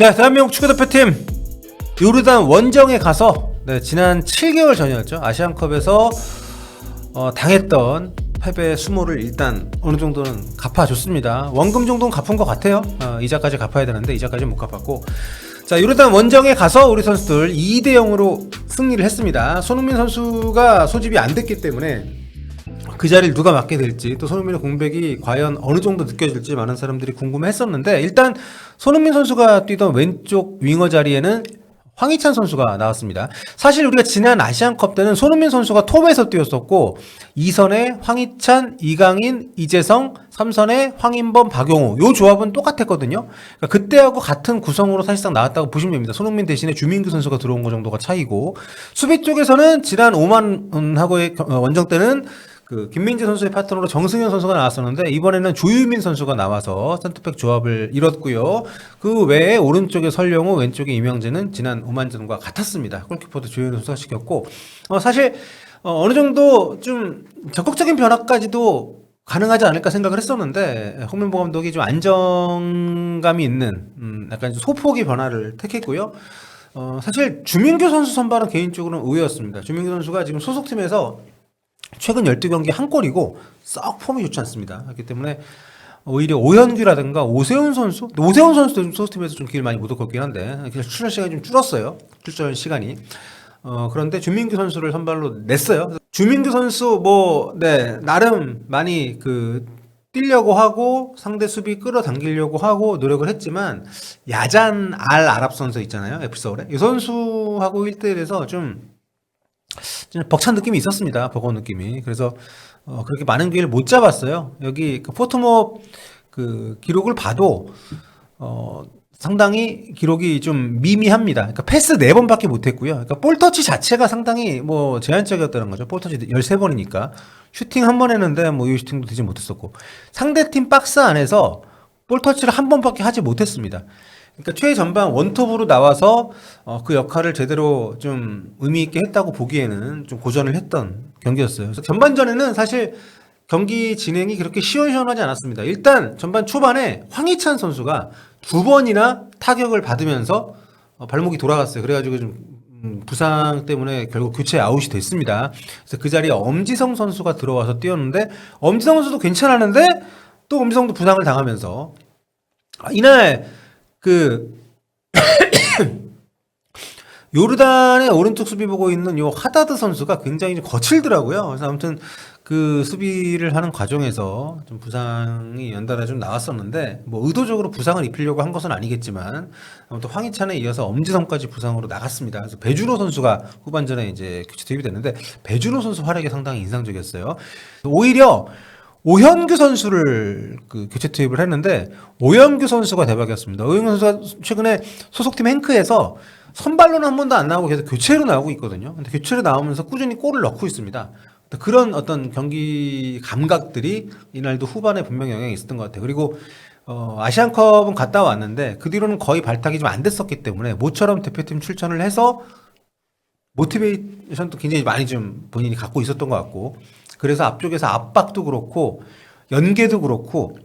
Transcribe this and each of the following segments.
네, 대한민국 축구대표팀 요르단 원정에 가서 네, 지난 7개월 전이었죠. 아시안컵에서 어, 당했던 패배 수모를 일단 어느 정도는 갚아줬습니다. 원금 정도는 갚은 것 같아요. 어, 이자까지 갚아야 되는데 이자까지 못 갚았고. 자, 요르단 원정에 가서 우리 선수들 2대 0으로 승리를 했습니다. 손흥민 선수가 소집이 안 됐기 때문에 그 자리를 누가 맡게 될지 또 손흥민의 공백이 과연 어느 정도 느껴질지 많은 사람들이 궁금했었는데 일단 손흥민 선수가 뛰던 왼쪽 윙어 자리에는 황희찬 선수가 나왔습니다. 사실 우리가 지난 아시안컵 때는 손흥민 선수가 톱에서 뛰었었고 2선에 황희찬, 이강인, 이재성, 3선에 황인범, 박용호 요 조합은 똑같았거든요. 그러니까 그때하고 같은 구성으로 사실상 나왔다고 보시면 됩니다. 손흥민 대신에 주민규 선수가 들어온 거 정도가 차이고 수비 쪽에서는 지난 오만하고의 겨- 어, 원정 때는 그 김민재 선수의 파트너로 정승현 선수가 나왔었는데 이번에는 조유민 선수가 나와서 센터백 조합을 이뤘고요. 그 외에 오른쪽에 설영우, 왼쪽에 이명재는 지난 오만전과 같았습니다. 골키퍼도 조유민 선수가 시켰고 어, 사실 어, 어느 정도 좀 적극적인 변화까지도 가능하지 않을까 생각을 했었는데 홍명보 감독이 좀 안정감이 있는 음, 약간 좀 소폭의 변화를 택했고요. 어, 사실 주민규 선수 선발은 개인적으로는 의외였습니다. 주민규 선수가 지금 소속팀에서 최근 12경기 한 골이고 썩 폼이 좋지 않습니다. 그렇기 때문에 오히려 오현규라든가 오세훈 선수, 오세훈 선수도 좀 소속팀에서 좀 길을 많이 못 얻었긴 한데 그래서 출전 시간이 좀 줄었어요. 출전 시간이. 어, 그런데 주민규 선수를 선발로 냈어요. 주민규 선수 뭐, 네, 나름 많이 그, 뛰려고 하고 상대 수비 끌어당기려고 하고 노력을 했지만 야잔 알 아랍 선수 있잖아요. FC 서울에. 이 선수하고 1대1에서 좀좀 벅찬 느낌이 있었습니다. 버거운 느낌이. 그래서 어, 그렇게 많은 기회를 못 잡았어요. 여기 그 포트모 그 기록을 봐도 어, 상당히 기록이 좀 미미합니다. 그러니까 패스 4번밖에 못 했고요. 그러니까 볼 터치 자체가 상당히 뭐 제한적이었다는 거죠. 볼 터치 13번이니까. 슈팅 한 번 했는데 뭐 이 슈팅도 되지 못했었고. 상대팀 박스 안에서 볼 터치를 한 번밖에 하지 못했습니다. 그러니까 최전방 원톱으로 나와서 어, 그 역할을 제대로 좀 의미 있게 했다고 보기에는 좀 고전을 했던 경기였어요. 그래서 전반전에는 사실 경기 진행이 그렇게 시원시원하지 않았습니다. 일단 전반 초반에 황희찬 선수가 두 번이나 타격을 받으면서 어, 발목이 돌아갔어요. 그래가지고 좀 음, 부상 때문에 결국 교체 아웃이 됐습니다. 그래서 그 자리에 엄지성 선수가 들어와서 뛰었는데 엄지성 선수도 괜찮았는데 또 엄지성도 부상을 당하면서 아, 이날 그 요르단의 오른쪽 수비 보고 있는 요 하다드 선수가 굉장히 좀 거칠더라고요. 그래서 아무튼 그 수비를 하는 과정에서 좀 부상이 연달아 좀 나왔었는데 뭐 의도적으로 부상을 입히려고 한 것은 아니겠지만 아무튼 황희찬에 이어서 엄지성까지 부상으로 나갔습니다. 그래서 배준호 선수가 후반전에 이제 교체 투입이 됐는데 배준호 선수 활약이 상당히 인상적이었어요. 오히려 오현규 선수를 그 교체 투입을 했는데 오현규 선수가 대박이었습니다. 오현규 선수가 최근에 소속팀 행크에서 선발로는 한 번도 안 나오고 계속 교체로 나오고 있거든요. 근데 교체로 나오면서 꾸준히 골을 넣고 있습니다. 그런 어떤 경기 감각들이 이날도 후반에 분명히 영향이 있었던 것 같아요. 그리고 어, 아시안컵은 갔다 왔는데 그 뒤로는 거의 발탁이 좀 안 됐었기 때문에 모처럼 대표팀 출전을 해서 모티베이션도 굉장히 많이 좀 본인이 갖고 있었던 것 같고 그래서 앞쪽에서 압박도 그렇고 연계도 그렇고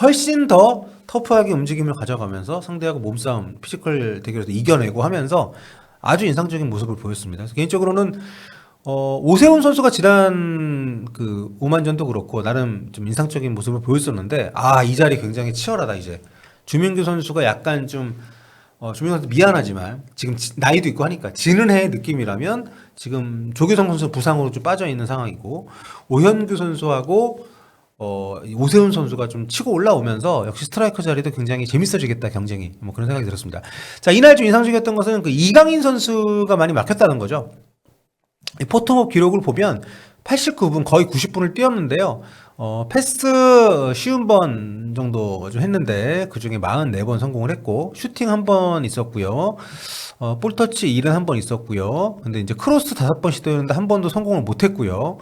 훨씬 더 터프하게 움직임을 가져가면서 상대하고 몸싸움 피지컬 대결에서 이겨내고 하면서 아주 인상적인 모습을 보였습니다. 개인적으로는 어, 오세훈 선수가 지난 그 오만전도 그렇고 나름 좀 인상적인 모습을 보였었는데 아 이 자리 굉장히 치열하다 이제 주민규 선수가 약간 좀 어, 주민규 선수 미안하지만 지금 지- 나이도 있고 하니까 지는 해의 느낌이라면 지금 조규성 선수 부상으로 좀 빠져 있는 상황이고 오현규 선수하고 어, 이 오세훈 선수가 좀 치고 올라오면서 역시 스트라이커 자리도 굉장히 재밌어지겠다 경쟁이 뭐 그런 생각이 들었습니다. 자 이날 좀 인상적이었던 것은 그 이강인 선수가 많이 막혔다는 거죠. 이 포토몹 기록을 보면 89분 거의 90분을 뛰었는데요. 어, 패스 쉬운 번 정도 좀 했는데 그 중에 44번 성공을 했고 슈팅 한 번 있었고요. 어, 볼터치 71번 있었고요. 근데 이제 크로스 5번 시도했는데 한 번도 성공을 못 했고요.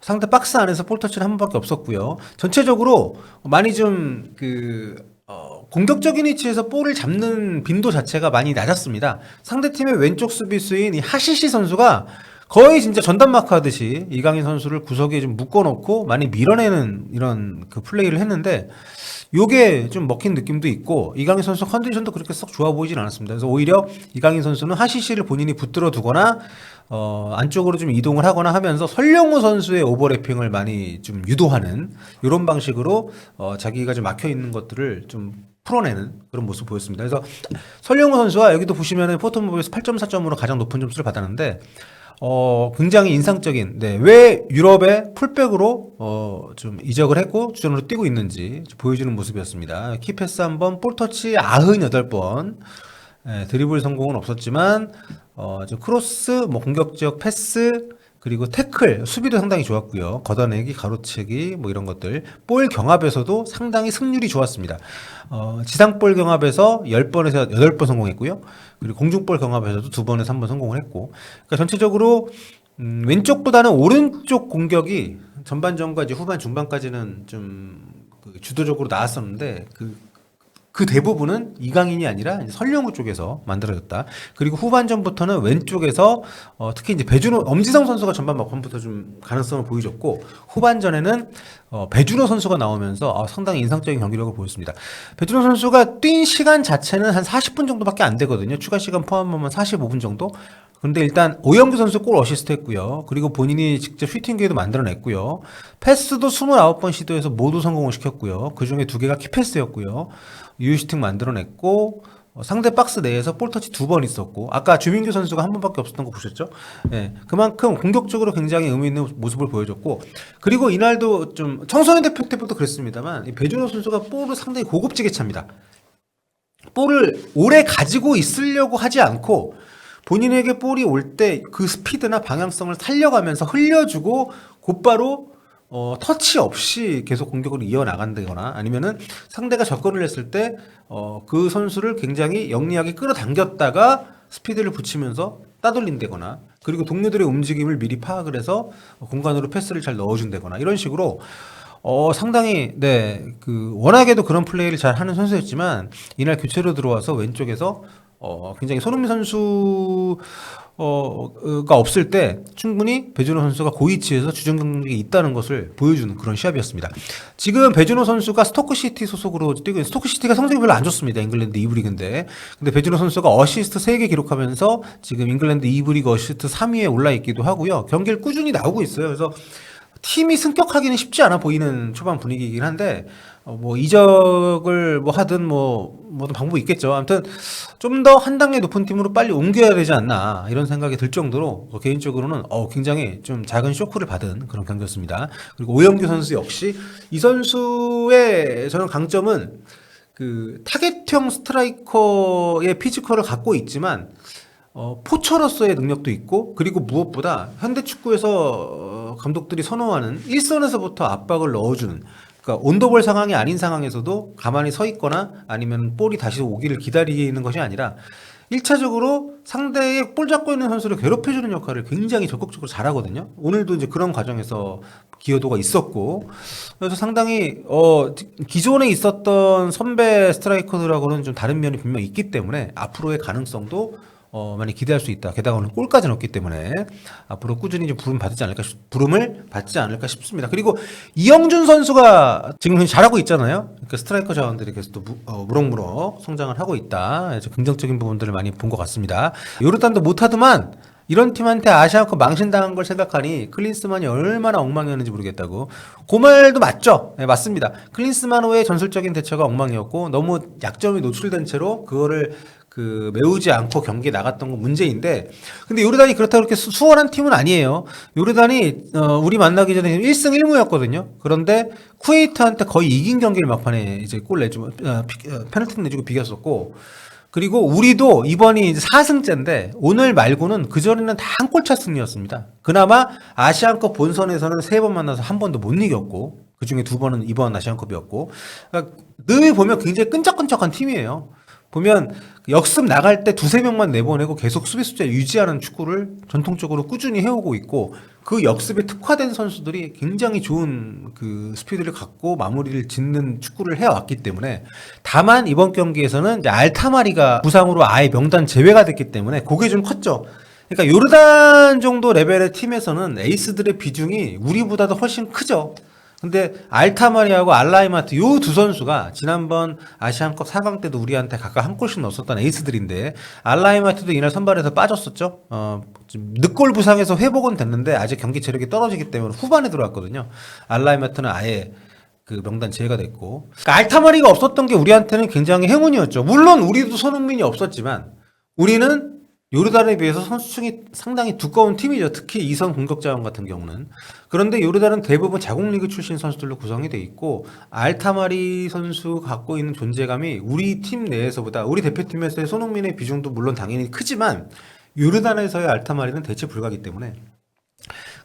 상대 박스 안에서 볼터치는 한 번밖에 없었고요. 전체적으로 많이 좀그 어, 공격적인 위치에서 볼을 잡는 빈도 자체가 많이 낮았습니다. 상대팀의 왼쪽 수비수인 이 하시시 선수가 거의 진짜 전담 마크 하듯이 이강인 선수를 구석에 좀 묶어놓고 많이 밀어내는 이런 그 플레이를 했는데 요게 좀 먹힌 느낌도 있고 이강인 선수 컨디션도 그렇게 썩 좋아 보이진 않았습니다. 그래서 오히려 이강인 선수는 하시시를 본인이 붙들어 두거나 어, 안쪽으로 좀 이동을 하거나 하면서 설령우 선수의 오버래핑을 많이 좀 유도하는 이런 방식으로 어, 자기가 좀 막혀 있는 것들을 좀 풀어내는 그런 모습 보였습니다. 그래서 설령우 선수가 여기도 보시면은 포토모비에서 8.4점으로 가장 높은 점수를 받았는데 어, 굉장히 인상적인, 네, 왜 유럽의 풀백으로, 어, 좀 이적을 했고, 주전으로 뛰고 있는지 보여주는 모습이었습니다. 키패스 한 번, 볼터치 98번, 예, 드리블 성공은 없었지만, 어, 좀 크로스, 뭐 공격적 패스, 그리고 태클, 수비도 상당히 좋았고요. 걷어내기, 가로채기, 뭐 이런 것들. 볼 경합에서도 상당히 승률이 좋았습니다. 어, 지상볼 경합에서 10번에서 8번 성공했고요. 그리고 공중볼 경합에서도 2번에서 1번 성공을 했고. 그러니까 전체적으로 음, 왼쪽보다는 오른쪽 공격이 전반전과 이제 후반 중반까지는 좀 그 주도적으로 나왔었는데 그, 그 대부분은 이강인이 아니라 설령우 쪽에서 만들어졌다. 그리고 후반전부터는 왼쪽에서 어, 특히 이제 배준호 엄지성 선수가 전반 막판부터 좀 가능성을 보여줬고 후반전에는 어, 배준호 선수가 나오면서 아, 상당히 인상적인 경기력을 보였습니다. 배준호 선수가 뛴 시간 자체는 한 40분 정도밖에 안 되거든요. 추가 시간 포함하면 45분 정도. 근데 일단 오영규 선수 골 어시스트 했고요. 그리고 본인이 직접 슈팅 기회도 만들어냈고요. 패스도 29번 시도해서 모두 성공을 시켰고요. 그 중에 두 개가 키패스였고요. 유유슈팅 만들어냈고 어, 상대 박스 내에서 볼터치 두 번 있었고 아까 주민규 선수가 한 번밖에 없었던 거 보셨죠? 예, 그만큼 공격적으로 굉장히 의미 있는 모습을 보여줬고 그리고 이날도 좀 청소년 대표 때부터 그랬습니다만 이 배준호 선수가 볼을 상당히 고급지게 찹니다. 볼을 오래 가지고 있으려고 하지 않고 본인에게 볼이 올 때 그 스피드나 방향성을 살려가면서 흘려주고 곧바로 어, 터치 없이 계속 공격을 이어나간다거나 아니면은 상대가 접근을 했을 때 어, 그 선수를 굉장히 영리하게 끌어당겼다가 스피드를 붙이면서 따돌린다거나 그리고 동료들의 움직임을 미리 파악을 해서 공간으로 패스를 잘 넣어준다거나 이런 식으로 어, 상당히, 네, 그, 워낙에도 그런 플레이를 잘 하는 선수였지만, 이날 교체로 들어와서 왼쪽에서, 어, 굉장히 손흥민 선수, 어, 가 없을 때 충분히 배준호 선수가 고위치에서 주전 경력이 있다는 것을 보여주는 그런 시합이었습니다. 지금 배준호 선수가 스토크시티 소속으로 뛰고 스토크시티가 성적이 별로 안 좋습니다. 잉글랜드 2부 리그인데. 근데 배준호 선수가 어시스트 3개 기록하면서 지금 잉글랜드 2부 리그 어시스트 3위에 올라 있기도 하고요. 경기를 꾸준히 나오고 있어요. 그래서 팀이 승격하기는 쉽지 않아 보이는 초반 분위기이긴 한데 어, 뭐 이적을 뭐 하든 뭐 뭐든 방법이 있겠죠. 아무튼 좀 더 한 단계 높은 팀으로 빨리 옮겨야 되지 않나 이런 생각이 들 정도로 어, 개인적으로는 어, 굉장히 좀 작은 쇼크를 받은 그런 경기였습니다. 그리고 오영규 선수 역시 이 선수의 저는 강점은 그 타겟형 스트라이커의 피지컬을 갖고 있지만 어, 포처로서의 능력도 있고 그리고 무엇보다 현대 축구에서 어, 감독들이 선호하는 일선에서부터 압박을 넣어주는 그러니까 온더볼 상황이 아닌 상황에서도 가만히 서 있거나 아니면 볼이 다시 오기를 기다리는 것이 아니라 1차적으로 상대의 볼 잡고 있는 선수를 괴롭혀주는 역할을 굉장히 적극적으로 잘하거든요. 오늘도 이제 그런 과정에서 기여도가 있었고, 그래서 상당히, 어, 기존에 있었던 선배 스트라이커들하고는 좀 다른 면이 분명히 있기 때문에 앞으로의 가능성도 어, 많이 기대할 수 있다. 게다가 오늘 골까지 넣었기 때문에 앞으로 꾸준히 좀 부름 받지 않을까 싶, 부름을 받지 않을까 싶습니다. 그리고 이영준 선수가 지금 잘하고 있잖아요. 그러니까 스트라이커 자원들이 계속 또 무, 어, 무럭무럭 성장을 하고 있다. 그래서 긍정적인 부분들을 많이 본 것 같습니다. 요르단도 못하더만 이런 팀한테 아시아컵 망신당한 걸 생각하니 클린스만이 얼마나 엉망이었는지 모르겠다고. 그 말도 맞죠? 네, 맞습니다. 클린스만호의 전술적인 대처가 엉망이었고 너무 약점이 노출된 채로 그거를 그 메우지 않고 경기에 나갔던 건 문제인데 근데 요르단이 그렇다고 그렇게 수- 수월한 팀은 아니에요. 요르단이 어, 우리 만나기 전에 1승 1무였거든요. 그런데 쿠웨이트한테 거의 이긴 경기를 막판에 이제 골 내주고 어, 피- 어, 페널티 내주고 비겼었고 그리고 우리도 이번이 이제 4승째인데 오늘 말고는 그 전에는 다 한 골차 승리였습니다. 그나마 아시안컵 본선에서는 세 번 만나서 한 번도 못 이겼고 그 중에 두 번은 이번 아시안컵이었고 그러니까 늘 보면 굉장히 끈적끈적한 팀이에요. 보면 역습 나갈 때 두세 명만 내보내고 계속 수비 숫자 유지하는 축구를 전통적으로 꾸준히 해오고 있고 그 역습에 특화된 선수들이 굉장히 좋은 그 스피드를 갖고 마무리를 짓는 축구를 해왔기 때문에 다만 이번 경기에서는 이제 알타마리가 부상으로 아예 명단 제외가 됐기 때문에 그게 좀 컸죠. 그러니까 요르단 정도 레벨의 팀에서는 에이스들의 비중이 우리보다도 훨씬 크죠. 근데 알타마리하고 알라이마트 요 두 선수가 지난번 아시안컵 4강 때도 우리한테 각각 한 골씩 넣었었던 에이스들인데 알라이마트도 이날 선발에서 빠졌었죠. 어, 좀 늑골 부상에서 회복은 됐는데 아직 경기 체력이 떨어지기 때문에 후반에 들어왔거든요. 알라이마트는 아예 그 명단 제외가 됐고 그러니까 알타마리가 없었던 게 우리한테는 굉장히 행운이었죠. 물론 우리도 손흥민이 없었지만 우리는 요르단에 비해서 선수층이 상당히 두꺼운 팀이죠. 특히 이선 공격 자원 같은 경우는. 그런데 요르단은 대부분 자국리그 출신 선수들로 구성이 돼 있고 알타마리 선수 갖고 있는 존재감이 우리 팀 내에서보다 우리 대표팀에서의 손흥민의 비중도 물론 당연히 크지만 요르단에서의 알타마리는 대체 불가기 때문에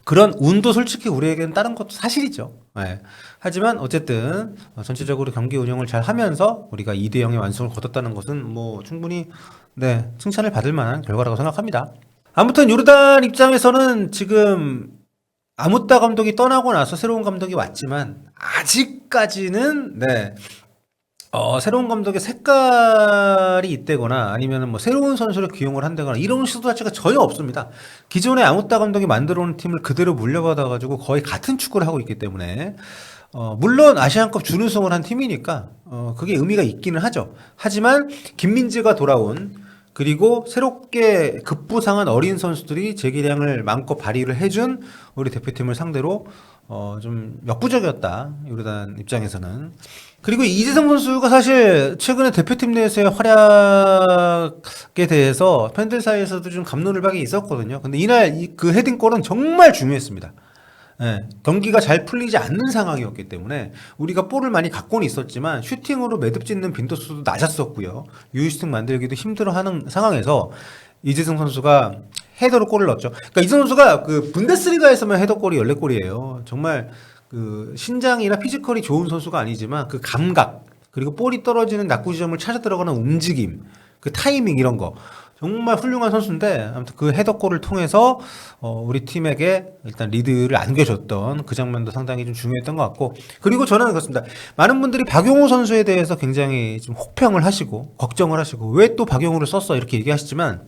그런 운도 솔직히 우리에게는 다른 것도 사실이죠. 예. 하지만 어쨌든 어, 전체적으로 경기 운영을 잘 하면서 우리가 2대 0의 완승을 거뒀다는 것은 뭐 충분히 네, 칭찬을 받을 만한 결과라고 생각합니다. 아무튼 요르단 입장에서는 지금 아무따 감독이 떠나고 나서 새로운 감독이 왔지만 아직까지는 네. 어, 새로운 감독의 색깔이 있다거나 아니면 뭐 새로운 선수를 기용을 한다거나 이런 시도 자체가 전혀 없습니다. 기존에 아무따 감독이 만들어 온 팀을 그대로 물려받아 가지고 거의 같은 축구를 하고 있기 때문에 어, 물론 아시안컵 준우승을 한 팀이니까 어, 그게 의미가 있기는 하죠. 하지만 김민재가 돌아온 그리고 새롭게 급부상한 어린 선수들이 재기량을 마음껏 발휘를 해준 우리 대표팀을 상대로 어, 좀 역부족이었다. 요르단 입장에서는. 그리고 이재성 선수가 사실 최근에 대표팀 내에서의 활약에 대해서 팬들 사이에서도 좀 감론을 박이 있었거든요. 근데 이날 이- 그 헤딩골은 정말 중요했습니다. 예, 경기가 잘 풀리지 않는 상황이었기 때문에 우리가 볼을 많이 갖고는 있었지만 슈팅으로 매듭 짓는 빈도수도 낮았었고요. 유유슈팅 만들기도 힘들어하는 상황에서 이재성 선수가 헤더로 골을 넣었죠. 그러니까 이재성 선수가 그 분데스리가에서만 헤더골이 14골이에요. 정말 그 신장이나 피지컬이 좋은 선수가 아니지만 그 감각 그리고 볼이 떨어지는 낙구 지점을 찾아 들어가는 움직임, 그 타이밍 이런 거. 정말 훌륭한 선수인데 아무튼 그 헤더골을 통해서 어, 우리 팀에게 일단 리드를 안겨줬던 그 장면도 상당히 좀 중요했던 것 같고. 그리고 저는 그렇습니다. 많은 분들이 박용호 선수에 대해서 굉장히 좀 혹평을 하시고 걱정을 하시고 왜 또 박용호를 썼어? 이렇게 얘기하시지만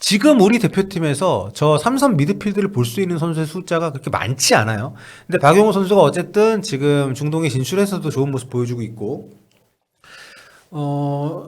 지금 우리 대표팀에서 저 삼선 미드필드를 볼 수 있는 선수의 숫자가 그렇게 많지 않아요. 근데 박용호 선수가 어쨌든 지금 중동에 진출해서도 좋은 모습 보여주고 있고, 어,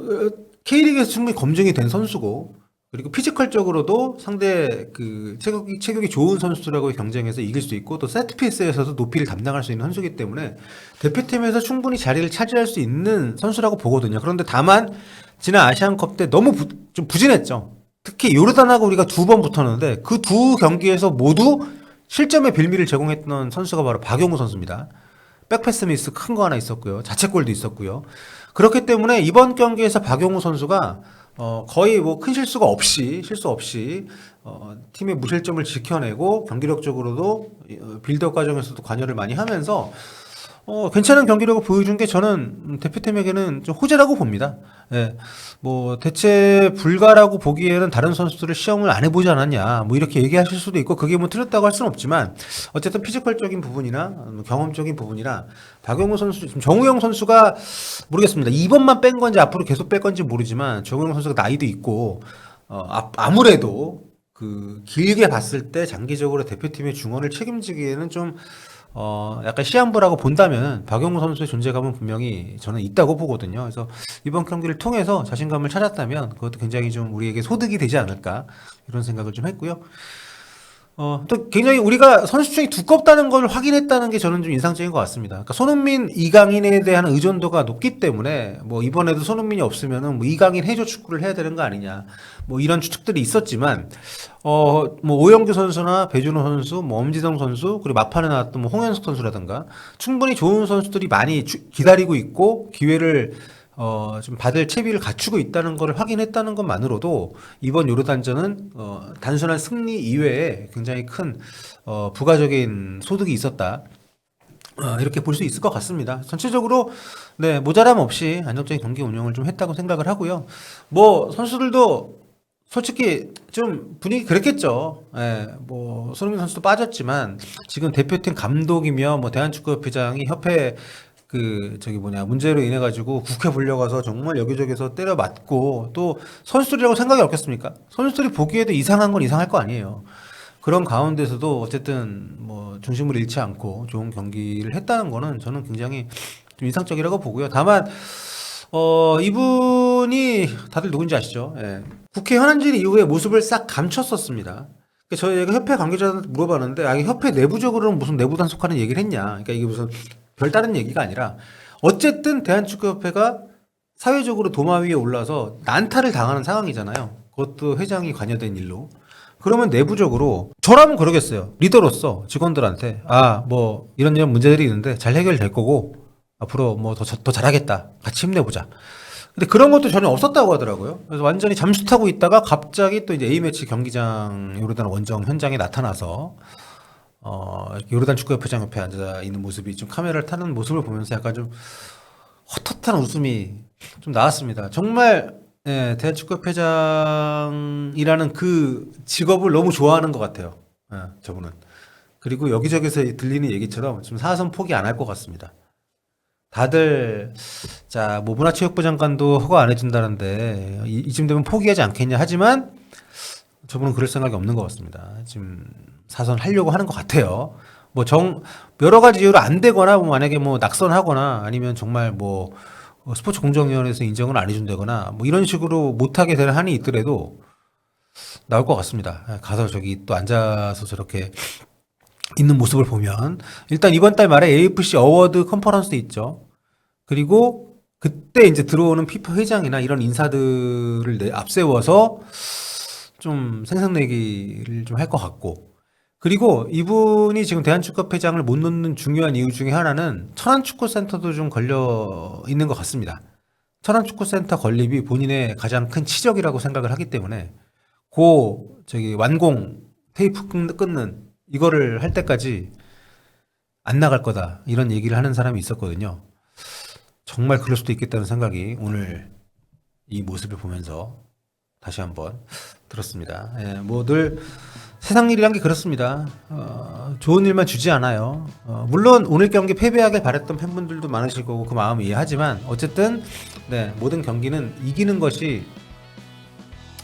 K리그에서 충분히 검증이 된 선수고, 그리고 피지컬적으로도 상대 그 체격이, 체격이 좋은 선수들하고 경쟁해서 이길 수 있고, 또 세트피스에서도 높이를 담당할 수 있는 선수이기 때문에 대표팀에서 충분히 자리를 차지할 수 있는 선수라고 보거든요. 그런데 다만, 지난 아시안컵 때 너무 부, 좀 부진했죠. 특히 요르단하고 우리가 두 번 붙었는데 그 두 경기에서 모두 실점의 빌미를 제공했던 선수가 바로 박용우 선수입니다. 백패스 미스 큰 거 하나 있었고요. 자책골도 있었고요. 그렇기 때문에 이번 경기에서 박용우 선수가 어, 거의 뭐 큰 실수가 없이 실수 없이 어, 팀의 무실점을 지켜내고 경기력적으로도 어, 빌드업 과정에서도 관여를 많이 하면서 어, 괜찮은 경기력을 보여준 게 저는 음, 대표팀에게는 좀 호재라고 봅니다. 예. 뭐, 대체 불가라고 보기에는 다른 선수들을 시험을 안 해보지 않았냐. 뭐, 이렇게 얘기하실 수도 있고, 그게 뭐 틀렸다고 할 수는 없지만, 어쨌든 피지컬적인 부분이나 뭐 경험적인 부분이나, 박용호 선수, 지금 정우영 선수가 모르겠습니다. 이번만 뺀 건지 앞으로 계속 뺄 건지 모르지만, 정우영 선수가 나이도 있고, 어, 아, 아무래도 그 길게 봤을 때 장기적으로 대표팀의 중원을 책임지기에는 좀 어, 약간 시한부라고 본다면 박용우 선수의 존재감은 분명히 저는 있다고 보거든요. 그래서 이번 경기를 통해서 자신감을 찾았다면 그것도 굉장히 좀 우리에게 소득이 되지 않을까 이런 생각을 좀 했고요. 어, 또 굉장히 우리가 선수층이 두껍다는 걸 확인했다는 게 저는 좀 인상적인 것 같습니다. 그러니까 손흥민, 이강인에 대한 의존도가 높기 때문에 뭐 이번에도 손흥민이 없으면은 뭐 이강인 해조 축구를 해야 되는 거 아니냐. 뭐 이런 추측들이 있었지만 어, 뭐 오영규 선수나 배준호 선수, 뭐 엄지성 선수, 그리고 마판에 나왔던 뭐 홍현석 선수라든가 충분히 좋은 선수들이 많이 주- 기다리고 있고 기회를 어, 좀 받을 채비를 갖추고 있다는 것을 확인했다는 것만으로도 이번 요르단전은 어, 단순한 승리 이외에 굉장히 큰 어, 부가적인 소득이 있었다. 어, 이렇게 볼 수 있을 것 같습니다. 전체적으로 네 모자람 없이 안정적인 경기 운영을 좀 했다고 생각을 하고요. 뭐 선수들도 솔직히 좀 분위기 그랬겠죠. 예, 뭐 손흥민 선수도 빠졌지만 지금 대표팀 감독이며 뭐 대한축구협회장이 협회 그 저기 뭐냐 문제로 인해 가지고 국회 불려가서 정말 여기저기서 때려 맞고 또 선수들이라고 생각이 없겠습니까? 선수들이 보기에도 이상한 건 이상할 거 아니에요. 그런 가운데서도 어쨌든 뭐 중심을 잃지 않고 좋은 경기를 했다는 거는 저는 굉장히 좀 인상적이라고 보고요. 다만 어 이분이 다들 누군지 아시죠? 예. 국회 현안질 이후에 모습을 싹 감췄었습니다. 그러니까 저희가 협회 관계자한테 물어봤는데 아, 협회 내부적으로는 무슨 내부 단속하는 얘기를 했냐? 그러니까 이게 무슨 별다른 얘기가 아니라 어쨌든 대한축구협회가 사회적으로 도마 위에 올라서 난타를 당하는 상황이잖아요. 그것도 회장이 관여된 일로. 그러면 내부적으로 저라면 그러겠어요. 리더로서 직원들한테 아 뭐 이런 이런 문제들이 있는데 잘 해결될 거고 앞으로 뭐 더 더 잘하겠다. 같이 힘내보자. 근데 그런 것도 전혀 없었다고 하더라고요. 그래서 완전히 잠수 타고 있다가 갑자기 또 이제 A매치 경기장 요르단 원정 현장에 나타나서 어, 요르단 축구협회장 옆에 앉아 있는 모습이 좀 카메라를 타는 모습을 보면서 약간 좀 헛헛한 웃음이 좀 나왔습니다. 정말 예, 대한축구협회장이라는 그 직업을 너무 좋아하는 것 같아요. 예, 저분은. 그리고 여기저기서 들리는 얘기처럼 좀 사선 포기 안 할 것 같습니다. 다들 자, 뭐 문화체육부 장관도 허가 안 해준다는데 이, 이쯤 되면 포기하지 않겠냐 하지만 저분은 그럴 생각이 없는 것 같습니다. 지금 사선 하려고 하는 것 같아요. 뭐 정 여러 가지 이유로 안 되거나 뭐 만약에 뭐 낙선하거나 아니면 정말 뭐 어, 스포츠 공정위원회에서 인정을 안 해준다거나 뭐 이런 식으로 못하게 되는 한이 있더라도 나올 것 같습니다. 예, 가서 저기 또 앉아서 저렇게 있는 모습을 보면 일단 이번 달 말에 AFC 어워드 컨퍼런스 있죠. 그리고 그때 이제 들어오는 피파 회장이나 이런 인사들을 내- 앞세워서 좀 생색내기를 좀 할 것 같고 그리고 이분이 지금 대한축구회장을 못 놓는 중요한 이유 중에 하나는 천안축구센터도 좀 걸려 있는 것 같습니다. 천안축구센터 건립이 본인의 가장 큰 치적이라고 생각을 하기 때문에 고 저기 완공 테이프 끊- 끊는 이거를 할 때까지 안 나갈 거다 이런 얘기를 하는 사람이 있었거든요. 정말 그럴 수도 있겠다는 생각이 오늘 이 모습을 보면서 다시 한번 들었습니다. 예, 뭐늘 세상 일이란 게 그렇습니다. 어, 좋은 일만 주지 않아요. 어, 물론 오늘 경기 패배하길 바랬던 팬분들도 많으실 거고 그 마음 이해하지만 어쨌든 네, 모든 경기는 이기는 것이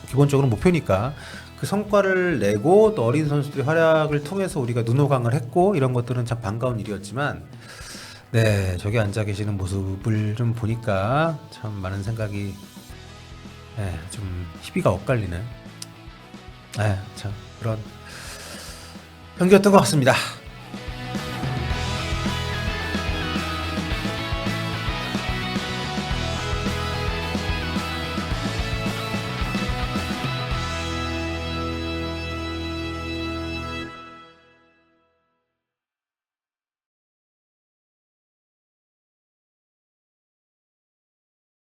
기본적으로 목표니까 그 성과를 내고 또 어린 선수들의 활약을 통해서 우리가 눈호강을 했고 이런 것들은 참 반가운 일이었지만 네 저기 앉아 계시는 모습을 좀 보니까 참 많은 생각이 네, 좀 희비가 엇갈리는 네, 참 그런 경기였던 것 같습니다.